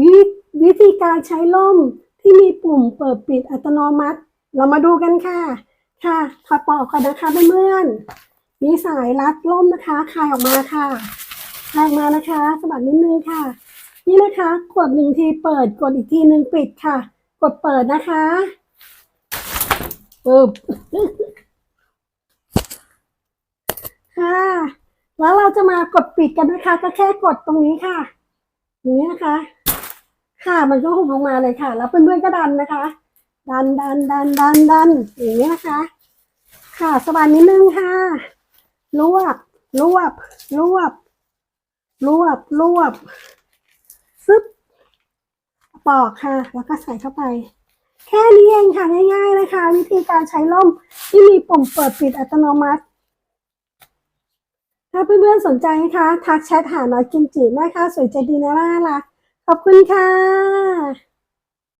วิวิธีการใช้ล่มที่มีปุ่มเปิดปิดอัตโนมัติ เรามาดูกันค่ะ ค่ะถอดปลอกก่อนนะคะเพื่อนๆมีสายรัดล่มนะคะคลายออกมาค่ะคลายออกมานะคะสะบัดนิดนึงค่ะ นี่นะคะกดหนึ่งทีเปิดกดอีกทีหนึ่งปิดค่ะ กดเปิดนะคะปึ๊บค่ะแล้วเราจะมากดปิดกันนะคะ ก็แค่กดตรงนี้ค่ะ อย่างนี้นะคะ ค่ะมันก็หุบลงมาเลยค่ะ แล้วเพื่อนๆก็ดันนะคะ ดันดันดันดันดันอย่างนี้นะคะ ค่ะสบายนิดนึงค่ะรวบรวบรวบรวบรวบซึบปอกค่ะ แล้วก็ใส่เข้าไป แค่นี้เองค่ะง่ายๆนะคะ วิธีการใช้ล่มที่มีปุ่มเปิดปิดอัตโนมัติ ถ้าเพื่อนๆสนใจนะคะ ทักแชทหาน้อยกิมจิแม่ค้าสวยใจดีน่ารัก ขอบคุณค่ะ